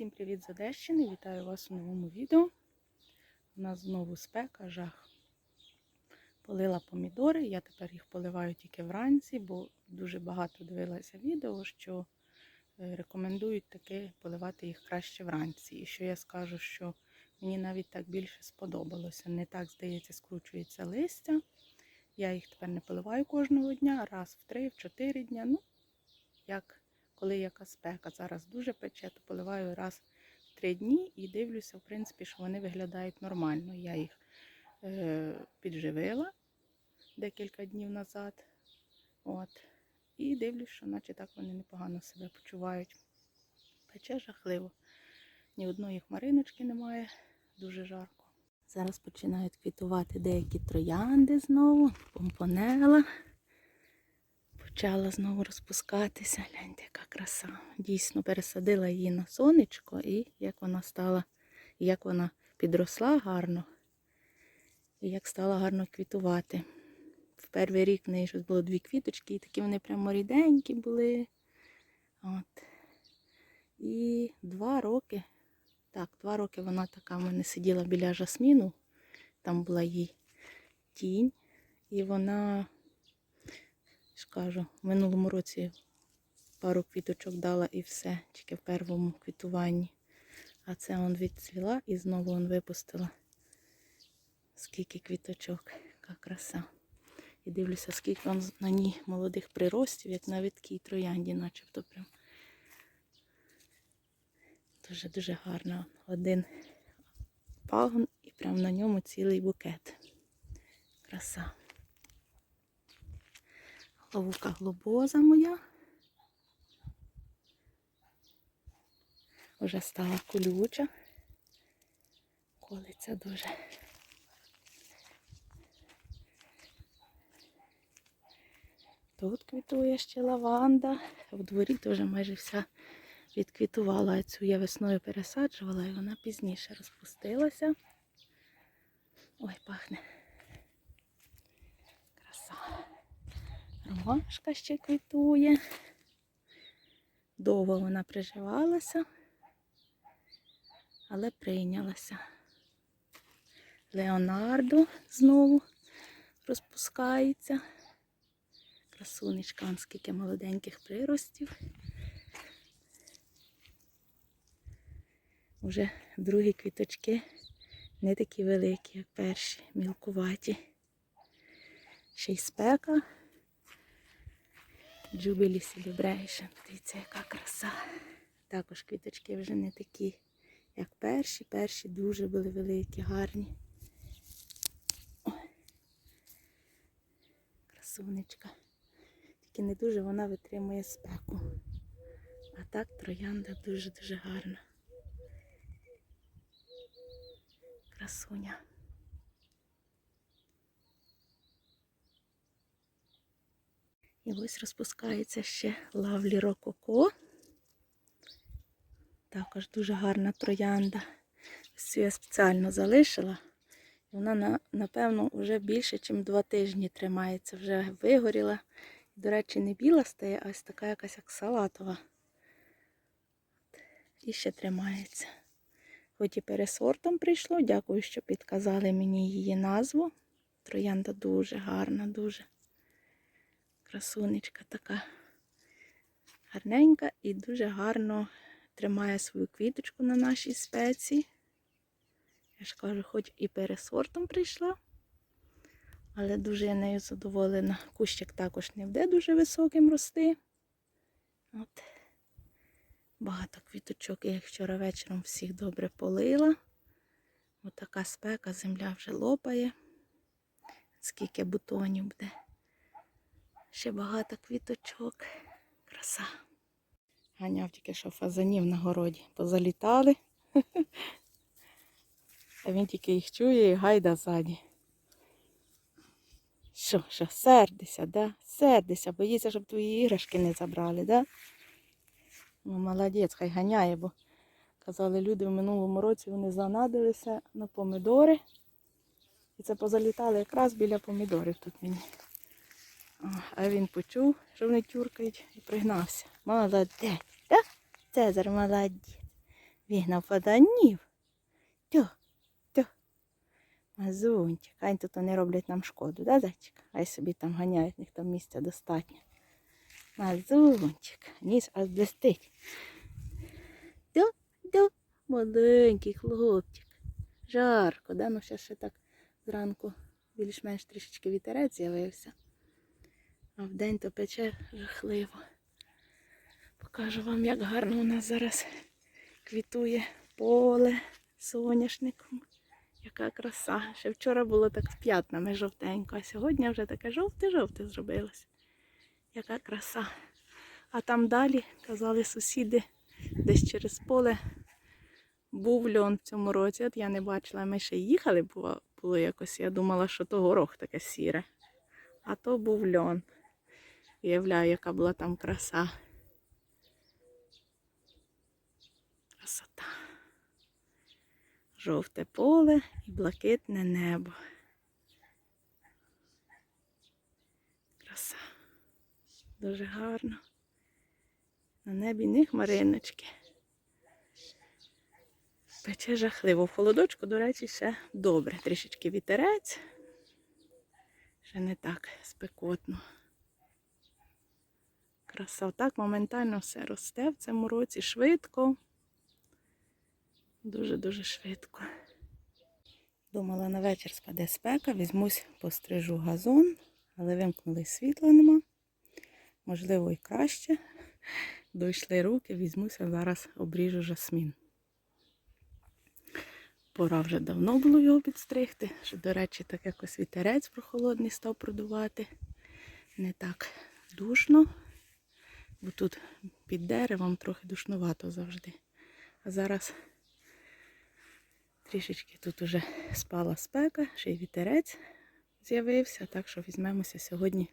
Всім привіт з Одещини! Вітаю вас у новому відео. У нас знову спека, жах. Полила помідори. Я тепер їх поливаю тільки вранці, бо дуже багато дивилася відео, що е, рекомендують таки поливати їх краще вранці. І що я скажу, що мені навіть так більше сподобалося. Не так, здається, скручується листя. Я їх тепер не поливаю кожного дня, раз в три, в чотири дня. Ну, як коли яка спека. Зараз дуже пече, то поливаю раз в три дні і дивлюся, в принципі, що вони виглядають нормально. Я їх е, підживила декілька днів назад. От. І дивлюсь, що наче так вони непогано себе почувають. Пече жахливо. Ні одної хмариночки немає, дуже жарко. Зараз починають квітувати деякі троянди знову, помпонела почала знову розпускатися. Гляньте, яка краса. Дійсно пересадила її на сонечко і як вона стала, як вона підросла гарно, і як стала гарно квітувати. В перший рік в неї щось було дві квіточки, і такі вони прямо ріденькі були. От. І два роки, так, два роки вона така в мене сиділа біля жасміну, там була їй тінь, і вона ж кажу, в минулому році пару квіточок дала і все, тільки в першому квітуванні. А це он відцвіла і знову он випустила. Скільки квіточок, яка краса. І дивлюся, скільки он на ній молодих приростів, як на відкій троянді, начебто прям. Дуже-дуже гарно. Один пагон і прям на ньому цілий букет. Краса. Лавука глобоза моя. Вже стала колюча. Колиться дуже. Тут квітує ще лаванда. В дворі теж майже вся відквітувала. Цю я весною пересаджувала і вона пізніше розпустилася. Ой, пахне. Ромашка ще квітує. Довго вона приживалася, але прийнялася. Леонардо знову розпускається. Красунечка, скільки молоденьких приростів. Уже другі квіточки не такі великі, як перші, мілкуваті. Ще й спека. Jubilee Celebration. Дивіться, яка краса. Також квіточки вже не такі, як перші. Перші дуже були великі, гарні. Красунечка. Тільки не дуже вона витримує спеку. А так троянда дуже-дуже гарна. Красуня. І ось розпускається ще лавлі рококо. Також дуже гарна троянда. Ось цю я спеціально залишила. Вона, напевно, вже більше, ніж два тижні тримається, вже вигоріла. До речі, не біла стає, а ось така якась як салатова. І ще тримається. Хоч і пересортом прийшло, дякую, що підказали мені її назву. Троянда дуже гарна, дуже красунечка така гарненька і дуже гарно тримає свою квіточку на нашій спеці. Я ж кажу, хоч і пересортом прийшла, але дуже я нею задоволена. Кущик також не буде дуже високим рости. От. Багато квіточок, я їх вчора вечором всіх добре полила. Ось така спека, земля вже лопає. Скільки бутонів буде. Ще багато квіточок. Краса. Ганяв тільки що фазанів на городі. Позалітали. А він тільки їх чує і гайда ззаді. Що, що, сердися, да? Сердися, боїться, щоб твої іграшки не забрали, да? Ну, молодець, хай ганяє, бо казали люди в минулому році вони занадилися на помидори. І це позалітали якраз біля помідорів тут мені. А він почув, що вони тюркають, і пригнався. Молодець, так? Цезар молодець. Вігнав фаданів. Тьо, тьо. Мазунчик, хай тут вони роблять нам шкоду, да, зайчик? Хай собі там ганяють, них там місця достатньо. Мазунчик, ніс аж блистить. Тьо, тьо, маленький хлопчик. Жарко, да? Ну, ще ще так зранку більш-менш трішечки вітерець з'явився. А вдень то пече жахливо. Покажу вам, як гарно у нас зараз квітує поле соняшником. Яка краса. Ще вчора було так з п'ятнами жовтенько, а сьогодні вже таке жовте-жовте зробилося. Яка краса. А там далі, казали сусіди, десь через поле був льон в цьому році. От я не бачила, ми ще їхали, було, було якось. Я думала, що то горох таке сіре. А то був льон. Уявляю, яка була там краса. Красота. Жовте поле і блакитне небо. Краса. Дуже гарно. На небі не хмариночки. Пече жахливо. В холодочку, до речі, ще добре. Трішечки вітерець. Ще не так спекотно. Краса. Так моментально все росте в цьому році швидко. Дуже-дуже швидко. Думала, на вечір спаде спека, візьмусь, пострижу газон, але вимкнули світла нема. Можливо, і краще. Дійшли руки, візьмуся, зараз обріжу жасмін. Пора вже давно було його підстригти, що, до речі, так якось вітерець прохолодний став продувати. Не так душно, бо тут під деревом трохи душнувато завжди. А зараз трішечки тут уже спала спека, ще й вітерець з'явився, так що візьмемося сьогодні,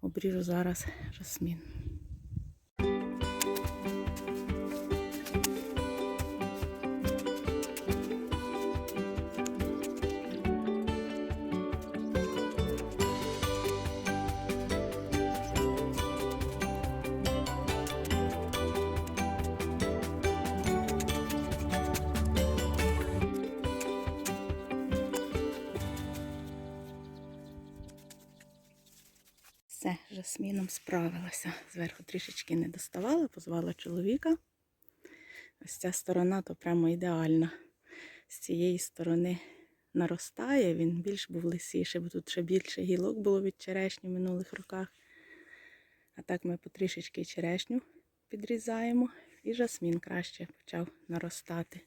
обріжу зараз жасмін. Все, жасміном справилася. Зверху трішечки не доставала, позвала чоловіка. Ось ця сторона то прямо ідеальна. З цієї сторони наростає, він більш був лисіший, бо тут ще більше гілок було від черешні в минулих роках. А так ми потрішечки черешню підрізаємо, і жасмін краще почав наростати.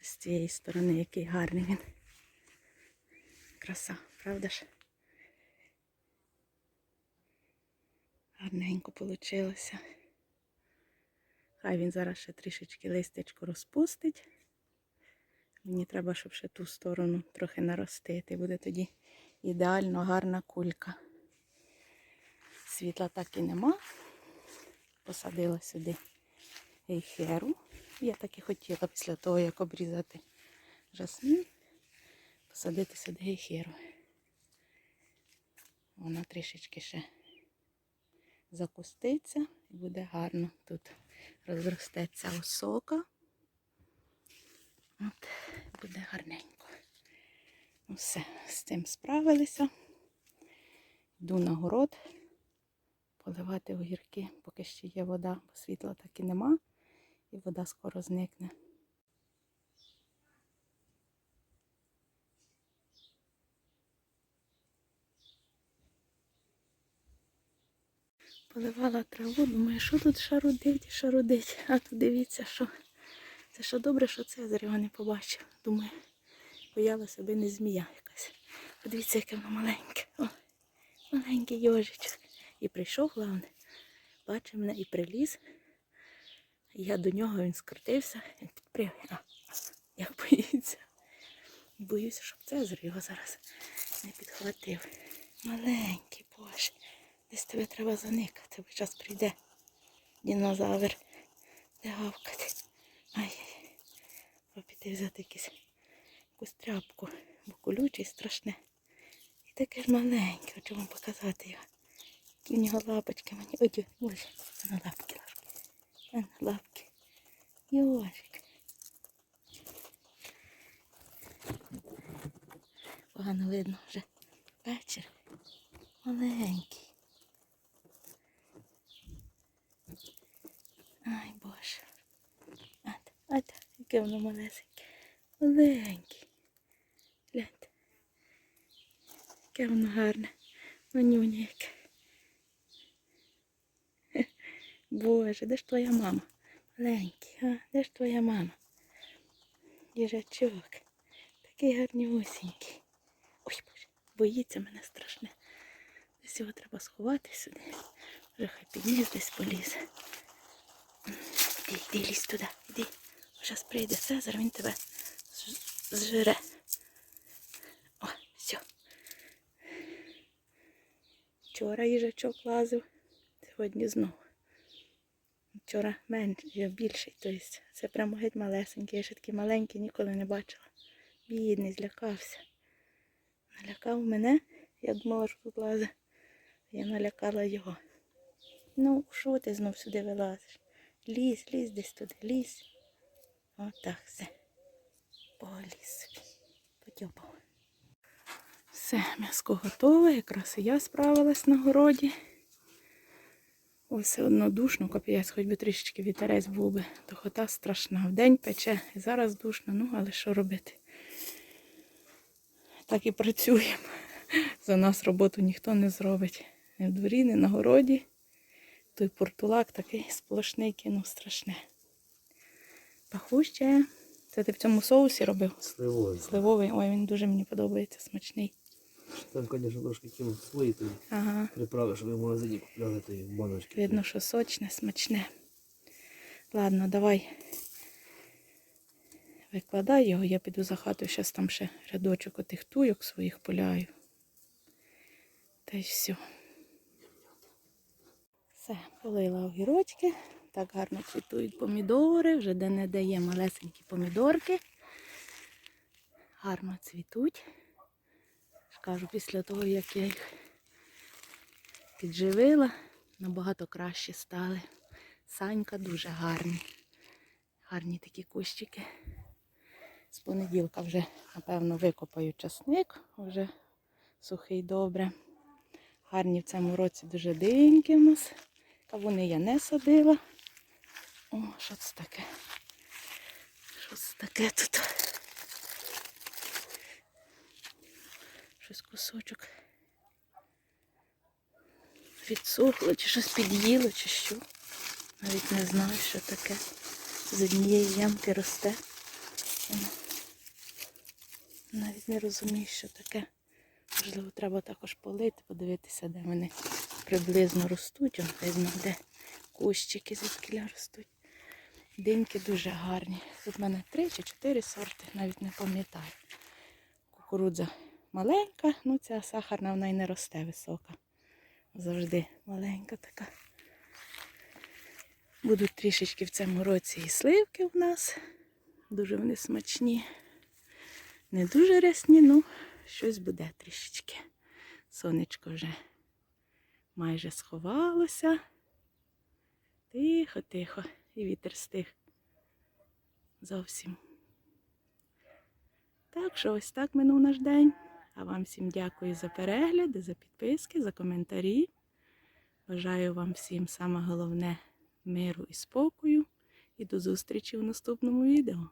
З цієї сторони, який гарний він. Краса, правда ж? Гарненько вийшло. Хай він зараз ще трішечки листячко розпустить. Мені треба, щоб ще ту сторону трохи наростити. Буде тоді ідеально гарна кулька. Світла так і нема. Посадила сюди ейхеру. Я так і хотіла після того, як обрізати жасмін, посадити сюди ейхеру. Вона трішечки ще закуститься і буде гарно. Тут розростеться осока. От, буде гарненько. Ну все, з цим справилися. Йду на город поливати огірки, поки ще є вода, бо світла так і нема, і вода скоро зникне. Поливала траву, думаю, що тут шарудить, шарудить. А тут дивіться, що це що добре, що Цезар його не побачив. Думаю, боялася би не змія якась. Подивіться, яке воно маленьке. О, маленький йожичок. І прийшов, головне, бачив мене і приліз. Я до нього він скрутився, він підприв. А, як боїться. Боюся, щоб Цезар його зараз не підхватив. Маленький боже. Десь тебе треба заникати, бо час прийде динозавр. Де гавкати. Ай, треба піти взяти якусь, якусь тряпку, бо колючий страшне. І таке ж маленьке, хочу вам показати його. Які в нього лапочки мені. Ой, боже, на лапки, лапки. На лапки. Йошик. Погано видно вже вечір. Маленький. Ай, Боже. Ат, ат, яке воно малесеньке. Маленький. Гляньте. Яке воно гарне. Манюня яке. Боже, де ж твоя мама? Маленький, а? Де ж твоя мама? Їжачок. Такий гарнюсінький. Ой, Боже, боїться мене страшне. Десь його треба сховати сюди. Вже хай підніс десь поліз. Іди, іди, лізь туди, іди. Зараз прийде Цезар, він тебе з- зжере. О, все. Вчора їжачок лазив, сьогодні знову. Вчора менший, більший, тобто це прямо геть малесенький. Я ще такий маленький ніколи не бачила. Бідний, злякався. Налякав мене, я думала, що тут лазить. Я налякала його. Ну, що ти знов сюди вилазиш? Лізь, лізь десь туди, лізь. Отак все. Поліз собі. Потьопав. Все, м'яско готове, якраз і я справилась на городі. Все одно душно, капець, хоч би трішечки вітерець був би. Дохота страшна. Вдень пече, і зараз душно, ну але що робити? Так і працюємо. За нас роботу ніхто не зробить. Не в дворі, не на городі. Той портулак такий сплошний кинув страшне. Пахуще. Це ти в цьому соусі робив? Сливою. Сливовий. Ой, він дуже мені подобається, смачний. Там, звісно, трошки кинув свої тої Ага. приправи, щоб в магазині купляли тої баночки. Видно, що сочне, смачне. Ладно, давай. Викладай його, я піду за хату, зараз там ще рядочок отих туйок своїх поляю. Та й все. Все, полила огірочки. Так гарно квітують помідори, вже де-не-де є малесенькі помідорки. Гарно цвітуть. Кажу, після того, як я їх підживила, набагато краще стали. Санька дуже гарні. Гарні такі кущики. З понеділка вже, напевно, викопаю часник, вже сухий добре. Гарні в цьому році дуже диньки в нас. Кавуни я не садила. О, що це таке? Що це таке тут? Щось кусочок відсохло, чи щось під'їло, чи що. Навіть не знаю, що таке. З однієї ямки росте. Навіть не розумію, що таке. Можливо, треба також полити, подивитися, де вони приблизно ростуть. Он видно, де кущики звідкиля ростуть. Диньки дуже гарні. Тут в мене три чи чотири сорти, навіть не пам'ятаю. Кукурудза маленька, ну ця сахарна вона й не росте висока. Завжди маленька така. Будуть трішечки в цьому році і сливки в нас. Дуже вони смачні. Не дуже рясні, ну щось буде трішечки. Сонечко вже майже сховалося. Тихо, тихо. І вітер стих. Зовсім. Так що ось так минув наш день. А вам всім дякую за перегляди, за підписки, за коментарі. Бажаю вам всім саме головне миру і спокою. І до зустрічі в наступному відео.